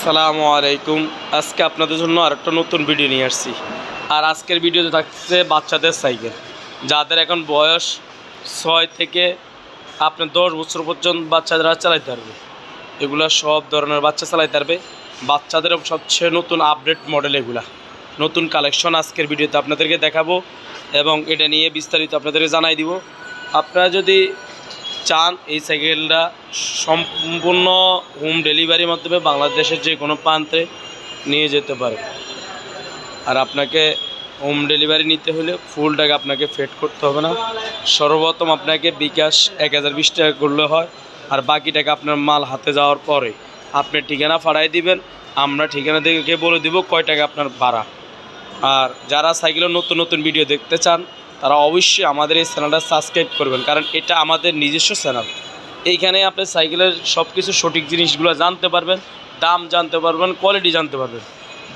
আসসালামু আলাইকুম। আজকে আপনাদের জন্য আরেকটা নতুন ভিডিও নিয়ে আসছি। আর আজকের ভিডিওতে থাকছে বাচ্চাদের সাইকেল। যাদের এখন বয়স ছয় থেকে আপনার দশ বছর পর্যন্ত বাচ্চারা চালাইতে পারবে, এগুলো সব ধরনের বাচ্চা চালাইতে পারবে। বাচ্চাদের সবচেয়ে নতুন আপডেট মডেল এগুলা। নতুন কালেকশন আজকের ভিডিওতে আপনাদেরকে দেখাবো এবং এটা নিয়ে বিস্তারিত আপনাদেরকে জানাই দিব। আপনারা যদি চান, এই সাইকেলটা সম্পূর্ণ হোম ডেলিভারির মাধ্যমে বাংলাদেশের যে কোনো প্রান্তে নিয়ে যেতে পারে। আর আপনাকে হোম ডেলিভারি নিতে হলে ফুল টাকা আপনাকে ফেড করতে হবে না। সর্বপ্রথম আপনাকে বিকাশ এক হাজার বিশ টাকা করলে হয়। আর বাকি টাকা আপনার মাল হাতে যাওয়ার পরে আপনি ঠিকানা ফাড়াই দিবেন। আমরা ঠিকানা থেকে বলে দিব কয় টাকা আপনার ভাড়া। আর যারা সাইকেলের নতুন নতুন ভিডিও দেখতে চান তারা অবশ্যই আমাদের এই চ্যানেলটা সাবস্ক্রাইব করবেন, কারণ এটা আমাদের নিজস্ব চ্যানেল। এইখানে আপনি সাইকেলের সব কিছু সঠিক জিনিসগুলো জানতে পারবেন, দাম জানতে পারবেন কোয়ালিটি জানতে পারবেন।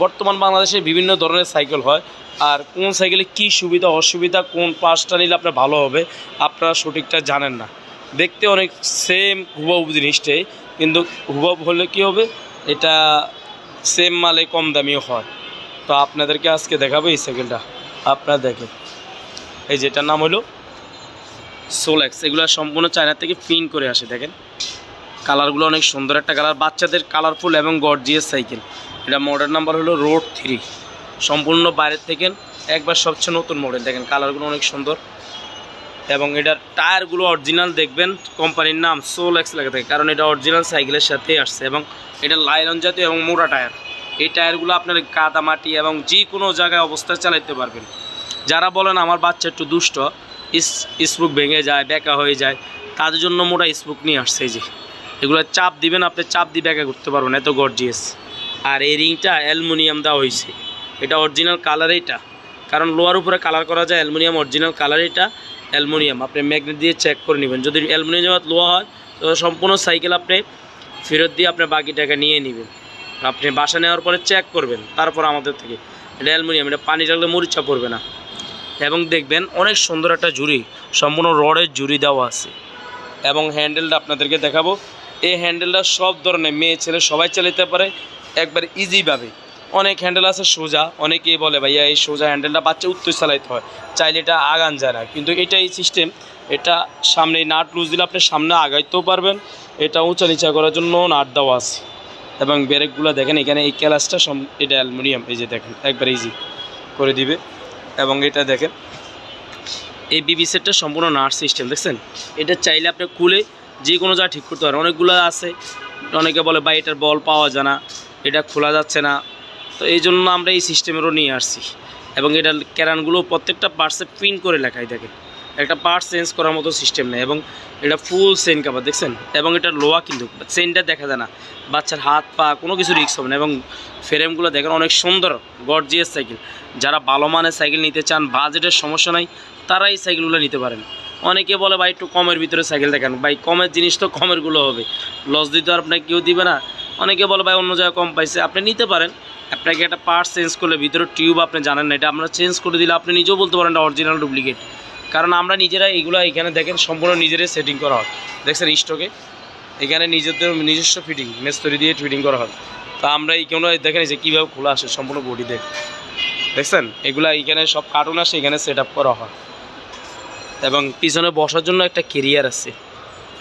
বর্তমান বাংলাদেশে বিভিন্ন ধরনের সাইকেল হয়, আর কোন সাইকেলে কী সুবিধা, অসুবিধা, কোন পাঁচটা নিলে আপনার ভালো হবে, আপনারা সঠিকটা জানেন না। দেখতে অনেক সেম হুবহু জিনিসটাই, কিন্তু হুবহু হলে কী হবে, এটা সেম মালে কম দামিও হয়। তো আপনাদেরকে আজকে দেখাবো এই সাইকেলটা, আপনারা দেখেন। এই যেটার নাম হলো সোলেক্স এগুলো সম্পূর্ণ চায়না থেকে প্রিন্ট করে আসে, দেখেন। কালারগুলো অনেক সুন্দর একটা কালার। বাচ্চাদের কালারফুল এবং গর্জিয়াস সাইকেল এটা মডেল নাম্বার হলো রোড থ্রি সম্পূর্ণ বাইরের থেকে একবার সবচেয়ে নতুন মডেল দেখেন কালারগুলো অনেক সুন্দর। এবং এটার টায়ারগুলো অরিজিনাল দেখবেন কোম্পানির নাম সোলেক্স লেখা থাকে। কারণ এটা অরিজিনাল সাইকেলের সাথে আসছে এবং এটা লাইলন জাতীয় এবং মোটা টায়ার। এই টায়ারগুলো আপনার কাদা মাটি এবং যে কোনো জায়গায় অবস্থায় চালাতে পারবেন। যারা বলেন আমার বাচ্চা একটু দুষ্ট, ইস, স্পুক ভেঙে যায়, বেঁকা হয়ে যায়, তাদের জন্য মোটা স্পুক নিয়ে আসছে যে। এগুলো চাপ দিবেন, আপনি চাপ দিয়ে বেঁকা করতে পারবেন, এত গর্জিয়াস আর এই রিংটা অ্যালুমিনিয়াম দেওয়া হয়েছে। এটা অরিজিনাল কালার এটা কারণ লোয়ার উপরে কালার করা যায় অ্যালুমিনিয়াম অরিজিনাল কালার এটা অ্যালুমিনিয়াম। আপনি ম্যাগনেট দিয়ে চেক করে নেবেন। যদি অ্যালুমিনিয়াম লোয়া হয়, তো সম্পূর্ণ সাইকেল আপনি ফেরত দিয়ে আপনি বাকি টাকা নিয়ে নেবেন। আপনি বাসা নেওয়ার পরে চেক করবেন, তারপর আমাদের থেকে। এটা অ্যালুমিনিয়াম, এটা পানি রাখলে মরিচা পড়বে না। এবং দেখবেন অনেক সুন্দর একটা জুড়ি, সম্পূর্ণ রডের জুড়ি দেওয়া আছে। এবং হ্যান্ডেলটা আপনাদেরকে দেখাবো। এই হ্যান্ডেলটা সব ধরনের মেয়ে ছেলে সবাই চালাতে পারে, একবার ইজিভাবে অনেক হ্যান্ডেল আছে সোজা, অনেকেই বলে, ভাইয়া, এই সোজা হ্যান্ডেলটা বাচ্চা উত্তর চালাইতে হয়। চাইলে এটা আগান যায় না। কিন্তু এটা এই সিস্টেম এটা সামনে নাট লুজ দিলে আপনি সামনে আগাইতেও পারবেন। এটা উঁচা নিচা করার জন্য নাট দেওয়া আছে। এবং ব্রেকগুলো দেখেন, এখানে এই ক্যালাসটা এটা অ্যালুমিনিয়াম, এই যে দেখেন, একবার ইজি করে দিবে। এবং এটা দেখেন। এই বিবি সেটটা সম্পূর্ণ নার্স সিস্টেম দেখছেন? এটা চাইলে আপনি খুলে যে কোনো জায়গায় ঠিক করতে পারেন। অনেকগুলো আছে। অনেকে বলে বা এটার বল পাওয়া যায় না। এটা খোলা যাচ্ছে না। তো এই জন্য আমরা এই সিস্টেমেরও নিয়ে আসছি। এবং এটার ক্যারানগুলো প্রত্যেকটা পার্সে প্রিন্ট করে লেখাই থাকে একটা পার্ট চেঞ্জ করার মতো সিস্টেম নেই এবং এটা ফুল সেন কাভার দেখছেন? এবং এটা লোয়া কিন্তু সেনটা দেখা যায় না। বাচ্চার হাত, পা, কোনো কিছু রিক্স হবে না এবং ফ্রেমগুলো দেখেন অনেক সুন্দর গর্জিয়াস সাইকেল যারা ভালো মানের সাইকেল নিতে চান বাজেটের সমস্যা নাই, তারা এই সাইকেলগুলো নিতে পারেন। অনেকে বলে, ভাই, একটু কমের ভিতরে সাইকেল দেখেন। ভাই, কমের জিনিস তো কমেরগুলো হবে। লস দিতে আর আপনাকে কেউ দিবে না। অনেকে বলে, ভাই, অন্য জায়গায় কম পাইছে। আপনি নিতে পারেন। আপনাকে একটা পার্টস চেঞ্জ করলে ভিতরে টিউব আপনি জানেন না, এটা আমরা চেঞ্জ করে দিলে আপনি নিজেও বলতে পারেন এটা অরিজিনাল ডুপ্লিকেট কারণ আমরা নিজেরা এগুলো এখানে দেখেন সম্পূর্ণ নিজেরাই সেটিং করা হয়। দেখছেন স্টকে এখানে নিজেদের নিজস্ব ফিটিং মেস্তরি দিয়ে ফিটিং করা হয়। তা আমরা এই কোনো দেখেন যে কীভাবে খোলা আসে সম্পূর্ণ বডি দেখ। দেখছেন? এগুলা এখানে সব কার্টুন আসে, এখানে সেট করা হয়। এবং পিছনে বসার জন্য একটা কেরিয়ার আছে।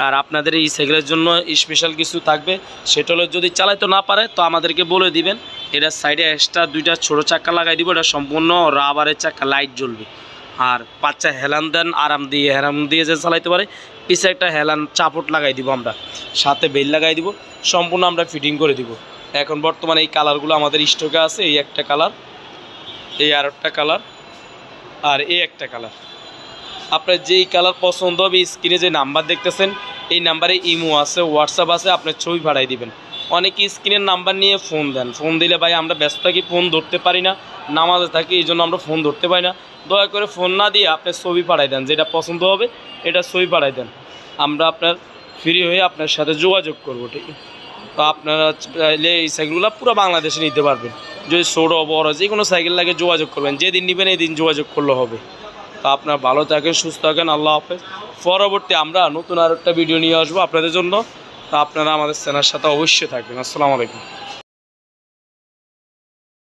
আর আপনাদের এই সাইকেলের জন্য স্পেশাল কিছু থাকবে। সেটা হলো যদি চালাইতে না পারে, তো আমাদেরকে বলে দিবেন। এটা সাইডে এক্সট্রা দুইটা ছোটো চাক্কা লাগাই দিব, এটা সম্পূর্ণ রাবারের চাক্কা লাইট জ্বলবে। আর বাচ্চা হেলান দেন, আরাম দিয়ে হেলান দিয়ে যে চালাইতে পারে, পিছে একটা হেলান চাপট লাগাই দিব আমরা। সাথে বেল লাগাই দিব, সম্পূর্ণ আমরা ফিটিং করে দিব। এখন বর্তমানে এই কালারগুলো আমাদের স্টকে আছে, এই একটা কালার এই আর একটা কালার আর এই একটা কালার আপনার যেই কালার পছন্দ হবে স্ক্রিনে যে নাম্বার দেখতেছেন, এই নাম্বারে ইমো আছে হোয়াটসঅ্যাপ আছে আপনার ছবি ভাড়াই দিবেন। অনেকে স্ক্রিনের নাম্বার নিয়ে ফোন দেন। ফোন দিলে ভাই আমরা ব্যস্ত থাকি ফোন ধরতে পারি না। নামাজে থাকি, এই জন্য আমরা ফোন ধরতে পারি না। দয়া করে ফোন না দিয়ে আপনি ছবি পাঠাই দেন, যেটা পছন্দ হবে, এটা ছবি পাঠাই দেন। আমরা আপনার ফ্রি হয়ে আপনার সাথে যোগাযোগ করব, ঠিক? তো আপনারা চাইলে এই সাইকেলগুলো পুরো বাংলাদেশে নিতে পারবেন। যদি ছোটো, বড়, যে কোনো সাইকেল লাগে যোগাযোগ করবেন, যেদিন নেবেন এই দিন যোগাযোগ করলে হবে। তো আপনার ভালো থাকেন, সুস্থ থাকেন, আল্লাহ হাফেজ। পরবর্তী আমরা নতুন আর একটা ভিডিও নিয়ে আসব আপনাদের জন্য। তো আপনারা আমাদের চ্যানেলের সাথে অবশ্যই থাকবেন। আসসালামু আলাইকুম।